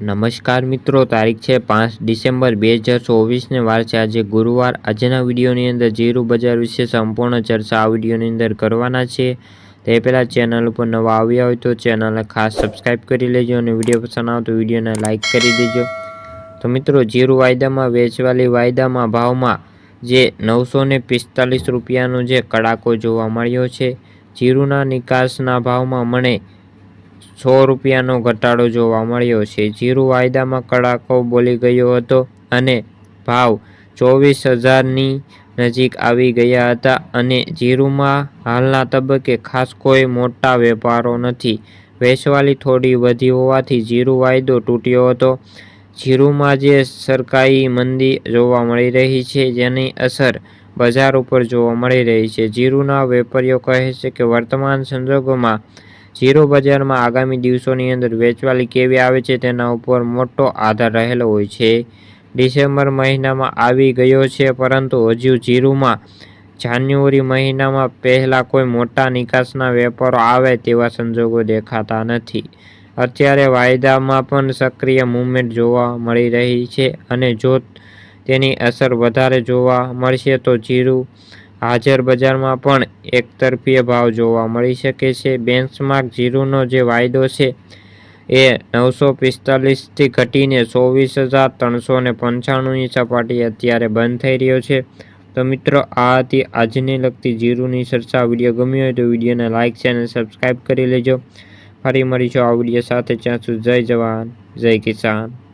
નમસ્કાર મિત્રો, તારીખ છે પાંચ ડિસેમ્બર બે હજાર ચોવીસને વાર છે. આજે ગુરુવાર. આજના વિડીયોની અંદર જીરું બજાર વિશે સંપૂર્ણ ચર્ચા આ વિડીયોની અંદર કરવાના છે. તે પહેલાં ચેનલ ઉપર નવા આવ્યા હોય તો ચેનલને ખાસ સબસ્ક્રાઈબ કરી લેજો અને વીડિયો પસંદ આવે તો વિડીયોને લાઇક કરી દેજો. તો મિત્રો, જીરું વાયદામાં, વેચવાલી વાયદામાં ભાવમાં જે નવસો પિસ્તાલીસ રૂપિયાનો જે કડાકો જોવા મળ્યો છે. જીરુના નિકાસના ભાવમાં મને સો રૂપિયાનો ઘટાડો જોવા મળ્યો છે. જીરું વાયદામાં કડાકો બોલી ગયો હતો અને ભાવ ચોવીસ હજારની નજીક આવી ગયા હતા અને જીરુમાં હાલના તબક્કે ખાસ કોઈ મોટા વેપારો નથી. વેચવાલી થોડી વધી હોવાથી જીરું વાયદો તૂટ્યો હતો. જીરુમાં જે સરકારી મંદી જોવા મળી રહી છે જેની અસર બજાર ઉપર જોવા મળી રહી છે. જીરુના વેપારીઓ કહે છે કે વર્તમાન સંજોગોમાં જીરો બજારમાં આગામી દિવસોની અંદર વેચવાલી કેવી આવે છે તેના ઉપર મોટો આધાર રહેલો હોય છે. ડિસેમ્બર મહિનામાં આવી ગયો છે, પરંતુ હજુ જીરુમાં જાન્યુઆરી મહિનામાં પહેલાં કોઈ મોટા નિકાસના વેપારો આવે તેવા સંજોગો દેખાતા નથી. અત્યારે વાયદામાં પણ સક્રિય મૂવમેન્ટ જોવા મળી રહી છે અને જો તેની અસર વધારે જોવા મળશે તો જીરું હાજર બજારમાં પણ એકતરફીય ભાવ જોવા મળી શકે છે. બેન્ચમાર્ક જીરુનો જે વાયદો છે એ નવસો પિસ્તાલીસથી ઘટીને ચોવીસ હજાર ત્રણસો ને પંચાણુંની સપાટી અત્યારે બંધ થઈ રહ્યો છે. તો મિત્રો, આ હતી આજની લગતી જીરુની ચર્ચા. વીડિયો ગમ્યો હોય તો વિડીયોને લાઇક છે અને સબસ્ક્રાઈબ કરી લેજો. ફરી મળીશું આ વીડિયો સાથે. ત્યાં સુધી જય જવાન, જય કિસાન.